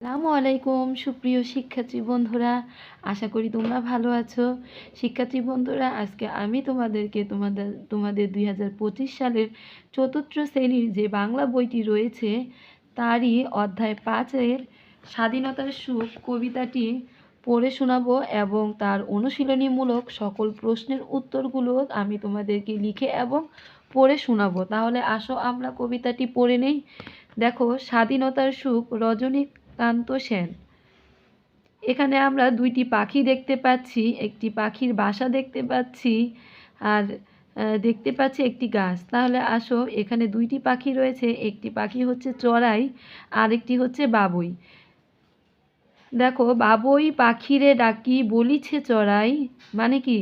আসসালামু আলাইকুম, সুপ্রিয় শিক্ষার্থী বন্ধুরা। আশা করি তোমরা ভালো আছো। শিক্ষার্থী বন্ধুরা, আজকে আমি তোমাদেরকে তোমাদের তোমাদের দুই হাজার পঁচিশ সালের চতুর্থ শ্রেণির যে বাংলা বইটি রয়েছে, তারই অধ্যায় পাঁচের স্বাধীনতার সুখ কবিতাটি পড়ে শোনাবো এবং তার অনুশীলনীমূলক সকল প্রশ্নের উত্তরগুলো আমি তোমাদেরকে লিখে এবং পড়ে শোনাবো। তাহলে আসো আমরা কবিতাটি পড়ে নেই। দেখো, স্বাধীনতার সুখ রজনীকান্ত সেন। এখানে আমরা দুইটি পাখি দেখতে পাচ্ছি, একটি পাখির বাসা দেখতে পাচ্ছি আর দেখতে পাচ্ছি একটি গাছ। তাহলে আসো, এখানে দুইটি পাখি রয়েছে, একটি পাখি হচ্ছে চড়াই, আরেকটি হচ্ছে বাবুই। দেখো, বাবুই পাখিরে ডাকি, বলিছে চড়াই মানে কি?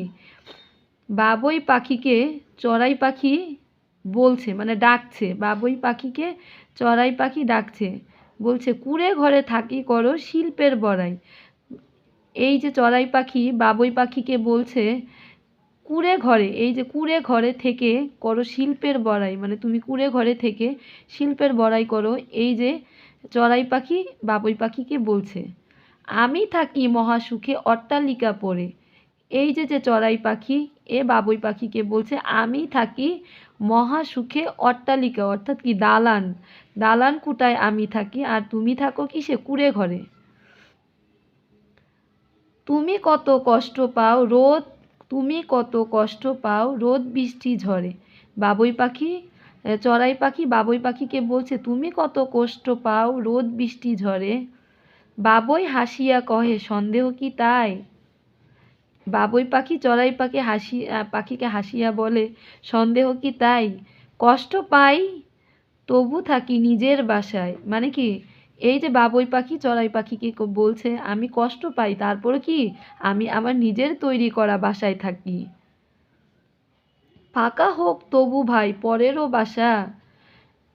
বাবুই পাখিকে চড়াই পাখি বলছে মানে ডাকছে। বাবুই পাখিকে চড়াই পাখি ডাকছে। বলছে, কুড়ে ঘরে থাকি করো শিল্পের বড়াই। এই যে চড়াই পাখি, বাবুই পাখিকে বলছে, কুড়ে ঘরে, এই যে কুড়ে ঘরে থেকে করো শিল্পের বড়াই। মানে তুমি কুড়ে ঘরে থেকে শিল্পের বড়াই করো, এই যে চড়াই পাখি, বাবুই পাখিকে বলছে। আমি থাকি মহাসুখে অট্টালিকা পরে এই যে যে চড়াই পাখি, এ বাবুই পাখিকে বলছে, আমি থাকি মহাসুখে অট্টালিকা, অর্থাৎ কি দালান। দালান কুটায় আমি থাকি, আর তুমি থাকো কি সে কুড়ে ঘরে। তুমি কত কষ্ট পাও রোদ, তুমি কত কষ্ট পাও রোদ বৃষ্টি ঝরে বাবুই পাখি চড়াই পাখি, বাবুই পাখিকে বলছে, তুমি কত কষ্ট পাও রোদ বৃষ্টি ঝরে বাবুই হাসিয়া কহে, সন্দেহ কি তাই? বাবুই পাখি চড়াই পাখি হাসি পাখিকে হাসিয়া বলে, সন্দেহ কি তাই? কষ্ট পাই, তবু থাকি নিজের বাসায়। মানে কি? এই যে বাবুই পাখি, চড়াই পাখিকে বলছে, আমি কষ্ট পাই, তারপরে কি? আমি আমার নিজের তৈরি করা বাসায় থাকি। ফাঁকা হোক তবু ভাই, পরেরও বাসা।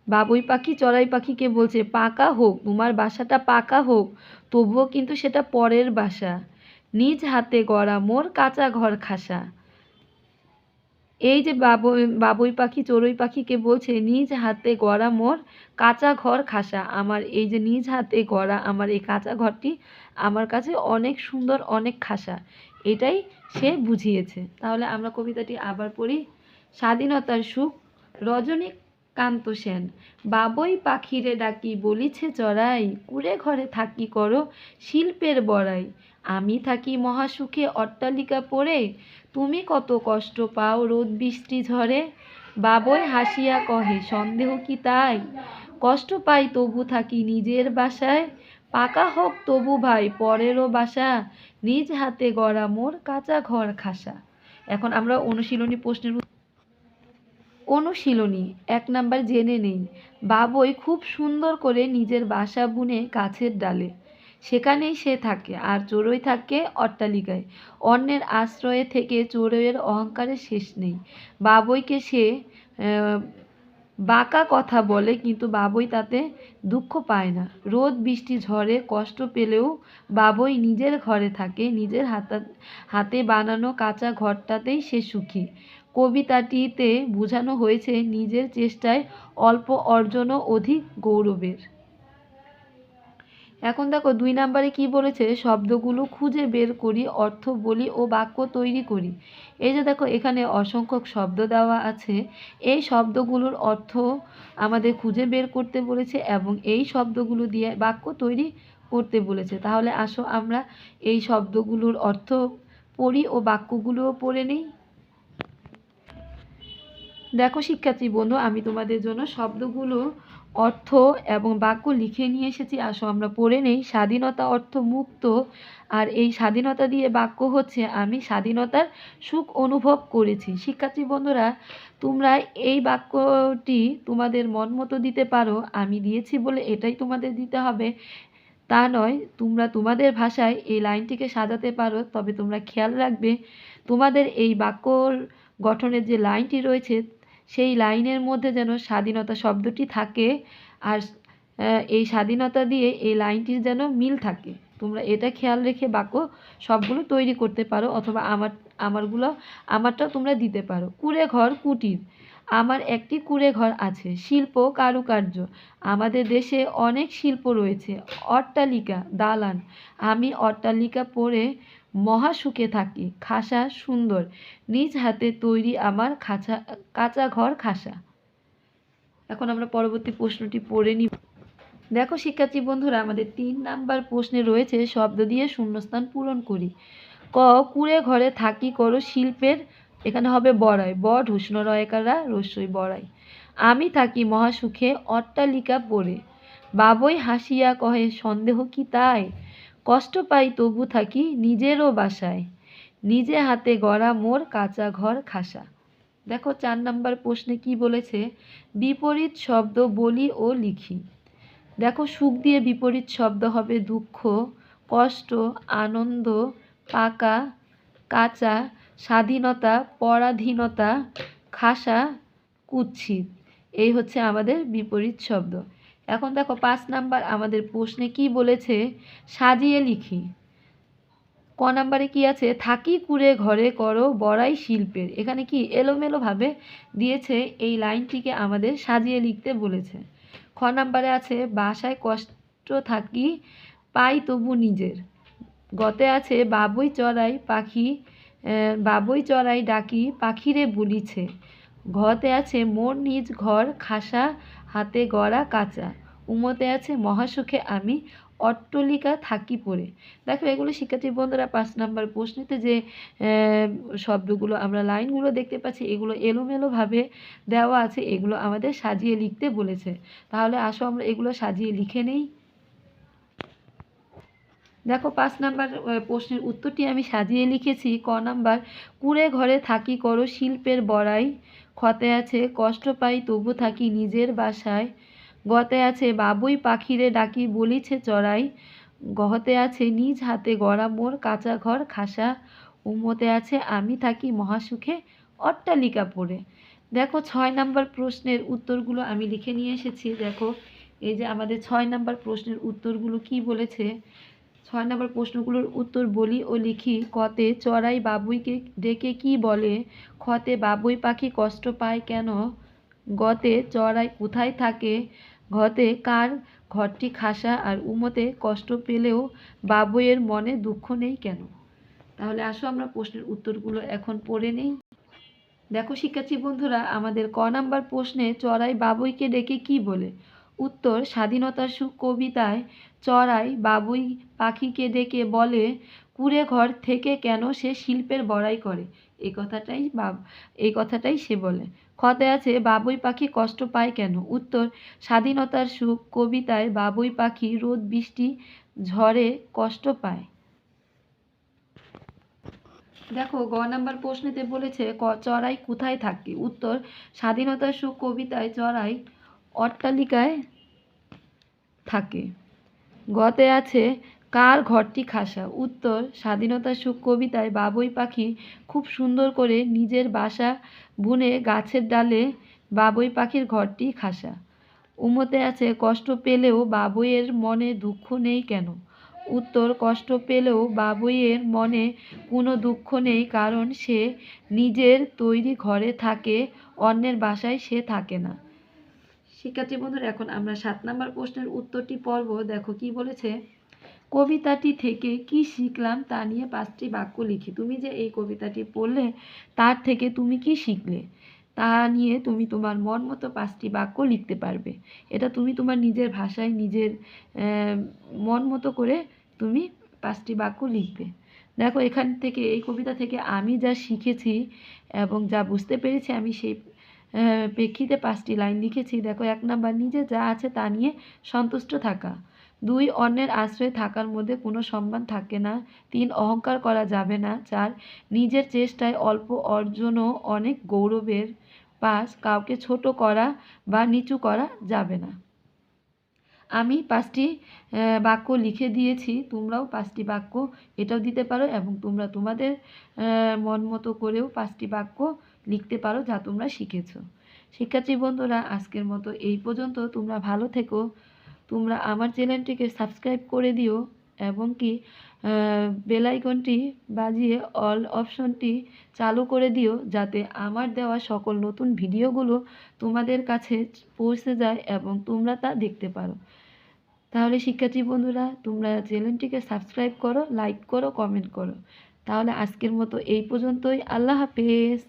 বাবুই পাখি, চড়াই পাখিকে বলছে, পাকা হোক, তোমার বাসাটা পাকা হোক, তবুও কিন্তু সেটা পরের বাসা। নিজ হাতে গড়া মোর কাঁচা ঘর খাসা। এই যে বাবুই বাবুই পাখি, চড়ুই পাখিকে বলছে, নিজ হাতে গড়া মোর কাঁচা ঘর খাসা। আমার এই যে নিজ হাতে গড়া, আমার এই কাঁচা ঘরটি আমার কাছে অনেক সুন্দর, অনেক খাসা। এটাই সে বুঝিয়েছে। তাহলে আমরা কবিতাটি আবার পড়ি। স্বাধীনতার সুখ, রজনীকান্ত সেন। বাবুই পাখিরে ডাকি, বলিছে চড়াই, কুড়ে ঘরে থাকি করো শিল্পের বড়াই। আমি থাকি মহাসুখে অট্টালিকা পড়ে, তুমি কত কষ্ট পাও রোদ বৃষ্টি ঝরে? বাবুই হাসিয়া কহে, সন্দেহ কি তাই? কষ্ট পাই তবু থাকি নিজের বাসায়। পাকা হোক তবু ভাই, পরেরও বাসা। নিজ হাতে গড়া মোর কাঁচা ঘর খাসা। এখন আমরা অনুশীলনী প্রশ্নের অনুশীলনী, এক নাম্বার জেনে নেই। বাবুই খুব সুন্দর করে নিজের বাসা বুনে গাছের ডালে। সেখানেই সে থাকে আর চড়ুই থাকে অট্টালিকায়। অন্যের আশ্রয়ে থেকে চড়ুইয়ের অহংকারের শেষ নেই। বাবুইকে সে বাঁকা কথা বলে কিন্তু বাবুই তাতে দুঃখ পায় না। রোদ, বৃষ্টি, ঝড়ে কষ্ট পেলেও বাবুই নিজের ঘরে থাকে। নিজের হাতা, হাতে বানানো কাঁচা ঘরটাতেই সে সুখী। কবিতাটিতে বোঝানো হয়েছে নিজের চেষ্টায় অল্প অর্জনও অধিক গৌরবের। এখন দেখো দুই নাম্বারে কি বলেছে? শব্দগুলো খুঁজে বের করি, অর্থ বলি ও বাক্য তৈরি করি। এই যে দেখো এখানে অসংখ্য শব্দ দেওয়া আছে। এই শব্দগুলোর অর্থ আমাদের খুঁজে বের করতে বলেছে এবং এই শব্দগুলো দিয়ে বাক্য তৈরি করতে বলেছে। তাহলে আসো আমরা এই শব্দগুলোর অর্থ পড়ি ও বাক্যগুলোও পড়ে নিই। দেখো শিক্ষার্থী বন্ধু, আমি তোমাদের জন্য শব্দগুলো অর্থ এবং বাক্য লিখে নিয়ে এসেছি। আসো, আমরা পড়ে নেই। স্বাধীনতা অর্থ মুক্ত। আর এই স্বাধীনতা দিয়ে বাক্য হচ্ছে, আমি স্বাধীনতার সুখ অনুভব করেছি। শিক্ষার্থী বন্ধুরা, তোমরা এই বাক্যটি তোমাদের মন মতো দিতে পারো। আমি দিয়েছি বলে এটাই তোমাদের দিতে হবে। তা নয়, তোমরা তোমাদের ভাষায় এই লাইনটিকে সাজাতে পারো। তবে তোমরা খেয়াল রাখবে, তোমাদের এই বাক্যর গঠনের যে লাইনটি রয়েছে সেই লাইনের মধ্যে যেন স্বাধীনতা শব্দটি থাকে আর এই স্বাধীনতা দিয়ে এই লাইনটির যেন মিল থাকে। তোমরা এটা খেয়াল রেখে বাক্য সবগুলো তৈরি করতে পারো অথবা আমার, আমারগুলো, আমারটাও তোমরা দিতে পারো। কুড়ে ঘর কুটির, আমার একটি কুঁড়ে ঘর আছে, শিল্প কারুকার্য। আমাদের দেশে অনেক শিল্প রয়েছে। অট্টালিকা, দালান। আমি অট্টালিকা পরে মহা সুখে থাকি, খাসা সুন্দর, নিজ হাতে তৈরি আমার খাঁচা, কাঁচা ঘর খাসা। এখন আমরা পরবর্তী প্রশ্নটি পড়ে নিব। দেখো শিক্ষার্থী বন্ধুরা, আমাদের তিন নাম্বার প্রশ্নে রয়েছে, শব্দ দিয়ে শূন্যস্থান পূরণ করি। ক, কুড়ে ঘরে থাকি করো শিল্পের, এখানে হবে বড়াই। ব ঢুষ্ণ রয়কারা রস্যই বড়াই। আমি থাকি মহাসুখে অট্টালিকা পড়ে বাবই হাসিয়া কহে, সন্দেহ কি তাই? কষ্ট পাই তবু থাকি নিজেরও বাসায়। নিজে হাতে গড়া মোর কাঁচা ঘর খাসা। দেখো চার নাম্বার প্রশ্নে কি বলেছে? বিপরীত শব্দ বলি ও লিখি। দেখো সুখ দিয়ে বিপরীত শব্দ হবে দুঃখ, কষ্ট, আনন্দ, পাকা, কাঁচা, স্বাধীনতা, পরাধীনতা, খাসা, কুৎসিত। এই হচ্ছে আমাদের বিপরীত শব্দ। এখন দেখো পাঁচ নাম্বার আমাদের প্রশ্নে কি বলেছে? সাজিয়ে লিখি। ক নাম্বারে কি আছে? থাকি কুড়ে ঘরে করো বড়াই শিল্পের। এখানে কি এলোমেলোভাবে দিয়েছে? এই লাইনটিকে আমাদের সাজিয়ে লিখতে বলেছে। খ নাম্বারে আছে, বাসায় কষ্ট থাকি, পাই তবু নিজের। গতে আছে, বাবুই চড়াই পাখি বাবুই চড়াই ডাকি, পাখিরে বলিছে। ঘতে আছে মোর নিজ ঘর, খাসা হাতে গড়া কাঁচা। উমতে আছে, মহাসুখে আমি অট্টলিকা থাকি পড়ে। দেখো, এগুলো শিক্ষার্থী বন্ধুরা পাঁচ নাম্বার প্রশ্নেতে যে শব্দগুলো আমরা লাইনগুলো দেখতে পাচ্ছি, এগুলো এলোমেলোভাবে দেওয়া আছে, এগুলো আমাদের সাজিয়ে লিখতে বলেছে। তাহলে আসো আমরা এগুলো সাজিয়ে লিখে নেই। দেখো, পাঁচ নাম্বার প্রশ্নের উত্তরটি আমি সাজিয়ে লিখেছি। ক নাম্বার, কুড়ে ঘরে থাকি করো শিল্পের বড়াই, ক্ষতে আছে কষ্ট পাই তবু থাকি নিজের বাসায়। গতে আছে, বাবুই পাখিরে ডাকি, বলিছে, চড়াই, গহতে আছে নিজ হাতে গড়া মোর কাঁচা ঘর, খাসা উমতে আছে, আমি থাকি মহাসুখে অট্টালিকা পড়ে। দেখো, ছয় নাম্বার প্রশ্নের উত্তরগুলো আমি লিখে নিয়ে এসেছি। দেখো, এই যে আমাদের ছয় নাম্বার প্রশ্নের উত্তরগুলো কি বলেছে? ছয় নম্বর প্রশ্নগুলোর উত্তর বলি ও লিখি। কতে চড়াই বাবুইকে ডেকে কি বলে? খতে বাবুই পাখি কষ্ট পায় কেন? গতে চড়াই কোথায় থাকে? ঘতে কার ঘরটি খাসা আর উমতে কষ্ট পেলেও বাবুইয়ের মনে দুঃখ নেই কেন? তাহলে আসো আমরা প্রশ্নের উত্তরগুলো এখন পড়ে নেই। দেখো শিক্ষার্থী বন্ধুরা, আমাদের ক নাম্বার প্রশ্নে চড়াই বাবুইকে ডেকে কি বলে? উত্তর, স্বাধীনতার সুখ কবিতায় চড়াই বাবুই পাখিকে ডেকে বলে, কুড়ে ঘর থেকে কেন সে শিল্পের বড়াই করে? এই কথাটাই বাব এই কথাটাই সে বলে। খতে আছে, বাবুই পাখি কষ্ট পায় কেন? উত্তর, স্বাধীনতার সুখ কবিতায় বাবুই পাখি রোদ বৃষ্টি ঝড়ে কষ্ট পায়। দেখো, গ নাম্বার প্রশ্নেতে বলেছে, ক- চড়াই কোথায় থাকে? উত্তর, স্বাধীনতার সুখ কবিতায় চড়াই অট্টালিকায় থাকে। গতে আছে কার ঘরটি খাসা? উত্তর স্বাধীনতার সুখ কবিতায় বাবুই পাখি খুব সুন্দর করে নিজের বাসা বুনে গাছের ডালে বাবুই পাখির ঘরটি খাসা। উমতে আছে, কষ্ট পেলেও বাবুইয়ের মনে দুঃখ নেই কেন? উত্তর, কষ্ট পেলেও বাবুইয়ের মনে কোনো দুঃখ নেই কারণ সে নিজের তৈরি ঘরে থাকে, অন্যের বাসায় সে থাকে না। শিক্ষার্থী বন্ধুরা, এখন আমরা সাত নম্বর প্রশ্নের উত্তরটি পড়ব। দেখো কি বলেছে? কবিতাটি থেকে কি শিখলাম তা নিয়ে পাঁচটি বাক্য লিখি। তুমি যে এই কবিতাটি পড়লে, তার থেকে তুমি কি শিখলে? তা নিয়ে তুমি তোমার মন মতো পাঁচটি বাক্য লিখতে পারবে। এটা তুমি তোমার নিজের ভাষায় নিজের মন মতো করে তুমি পাঁচটি বাক্য লিখবে। দেখো, এখান থেকে, এই কবিতা থেকে আমি যা শিখেছি এবং যা বুঝতে পেরেছি, আমি সেই প্রেক্ষিতে পাঁচটি লাইন লিখেছি। দেখো, এক নাম্বার, নিজে যা আছে তা নিয়ে সন্তুষ্ট থাকা। দুই অন্যের আশ্রয়ে থাকার মধ্যে কোনো সম্মান থাকে না। তিন, অহংকার করা যাবে না। চার, নিজের চেষ্টায় অল্প অর্জনও অনেক গৌরবের পাঁচ কাউকে ছোট করা বা নিচু করা যাবে না। আমি পাঁচটি বাক্য লিখে দিয়েছি। তোমরাও পাঁচটি বাক্য এটাও দিতে পারো এবং তোমরা তোমাদের মন মতো করেও পাঁচটি বাক্য লিখতে পারো যা তোমরা শিখেছো। শিক্ষার্থী বন্ধুরা, আজকের মতো এই পর্যন্ত। তোমরা ভালো থেকো। তোমরা আমার চ্যানেলটিকে সাবস্ক্রাইব করে দিও এবং কি বেল আইকনটি বাজিয়ে অল অপশনটি চালু করে দিও যাতে আমার দেওয়া সকল নতুন ভিডিওগুলো তোমাদের কাছে পৌঁছে যায় এবং তোমরা তা দেখতে পারো। তাহলে শিক্ষার্থী বন্ধুরা, তোমরা চ্যানেলটিকে সাবস্ক্রাইব করো লাইক করো কমেন্ট করো। তাহলে আজকের মতো এই পর্যন্তই। আল্লাহ হাফেজ।